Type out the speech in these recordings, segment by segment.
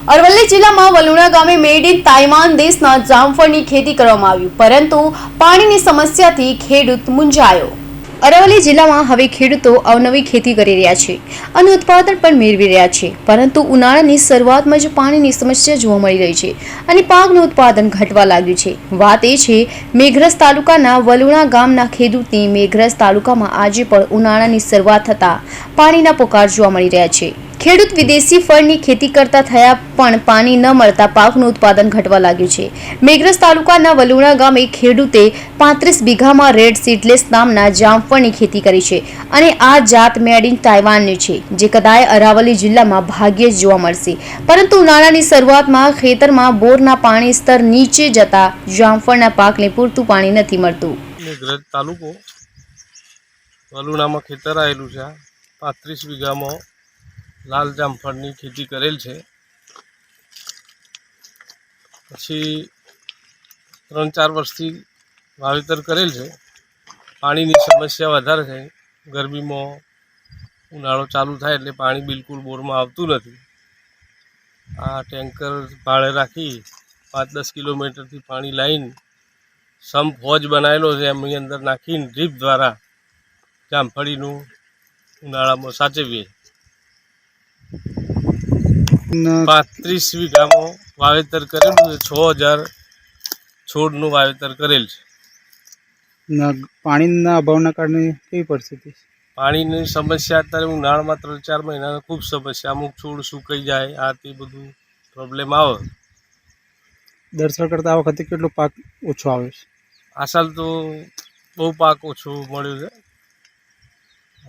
અરવલ્લી જિલ્લામાં વલુણા ગામે made in Taiwan દેશના જામફળની ખેતી કરવામાં આવી, પરંતુ પાણીની સમસ્યાથી ખેડૂત મૂંઝાયો. અરવલ્લી જિલ્લામાં હવે ખેડૂતો અવનવી ખેતી કરી રહ્યા છે અને ઉત્પાદન પણ મેળવી રહ્યા છે, પરંતુ ઉનાળાની શરૂઆતમાં જ પાણીની સમસ્યા જોવા મળી રહી છે અને પાકનું ઉત્પાદન ઘટવા લાગ્યું છે. વાત એ છે મેઘરસ તાલુકાના વલુણા ગામના ખેડૂતની મેઘરસ તાલુકામાં આજે પણ ઉનાળાની શરૂઆત થતાં પાણીના પોકાર જોવા મળી રહ્યા છે. ખેડૂત વિદેશી ફળની ખેતી કરતા થયા પણ પાણી ન મળતા પાકનું ઉત્પાદન ઘટવા લાગ્યું છે. મેઘરજ તાલુકાના વલુણા ગામે ખેડૂતે પાંત્રીસ વીઘામાં રેડ સીડલેસ નામના જામફળની ખેતી કરી છે અને આ જાત મેડ ઇન તાઇવાનની છે, જે કદાચ અરાવલી જિલ્લામાં ભાગ્યે જ જોવા મળશે. પરંતુ ઉનાળાની શરૂઆતમાં ખેતરમાં બોરના પાણી સ્તર નીચે જતા જામફળના પાકને પૂરતું પાણી નથી મળતું. તાલુકો વલુણામાં ખેતર આવેલું છે પાંત્રીસ વીઘામાં લાલ જામફળની ખેતી કરેલ છે. પછી ત્રણ ચાર વર્ષથી વાવેતર કરેલ છે. પાણીની સમસ્યા વધારે છે. ગરમીમાં ઉનાળો ચાલુ થાય એટલે પાણી બિલકુલ બોરમાં આવતું નથી. આ ટેન્કર ભાડે રાખી પાંચ દસ કિલોમીટરથી પાણી લાવીને સંપ ફોજ બનાવેલો છે. એમની અંદર નાખીને ડ્રીપ દ્વારા જામફળીનું ઉનાળામાં સાચવીએ. પાંત્રીસ વીઘામાં વાવેતર કરેલું છે. છ હજાર છોડનું વાવેતર કરેલ છે. ન- પાણીના અભાવના કારણે કેવી પરિસ્થિતિ પાણીની સમસ્યા અત્યારે ઉનાળામાં ત્રણ ચાર મહિના ખૂબ સમસ્યા. અમુક છોડ સુકાઈ જાય આ તે બધું પ્રોબ્લેમ આવે. દર્શન કરતા આ વખતે કેટલો પાક ઓછો આવે છે? આ સાલ તો બહુ પાક ઓછો મળ્યો છે.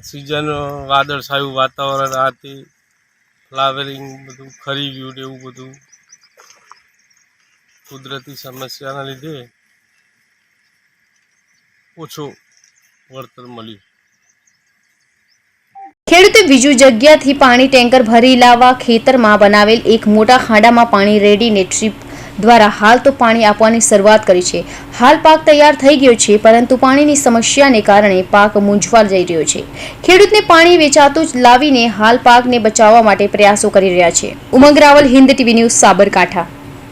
સિઝન વાદળછાયું વાતાવરણ આ તે ફ્લાવરિંગ બધું, ખરી ગયું ને એવું બધું. કુદરતી સમસ્યાના લીધે ઓછું વળતર મળ્યું. ખેડૂતે બીજું જગ્યાથી પાણી ટેન્કર ભરી લાવવા ખેતરમાં બનાવેલ એક મોટા ખાડામાં પાણી રેડીને ટ્રીપ દ્વારા હાલ તો પાણી આપવાની શરૂઆત કરી છે. હાલ પાક તૈયાર થઈ ગયો છે, પરંતુ પાણીની સમસ્યાને કારણે પાક મૂંઝવણ જઈ રહ્યો છે. ખેડૂતને પાણી વેચાતું જ લાવીને હાલ પાકને બચાવવા માટે પ્રયાસો કરી રહ્યા છે. Umang Raval, Hind TV news, Sabarkantha.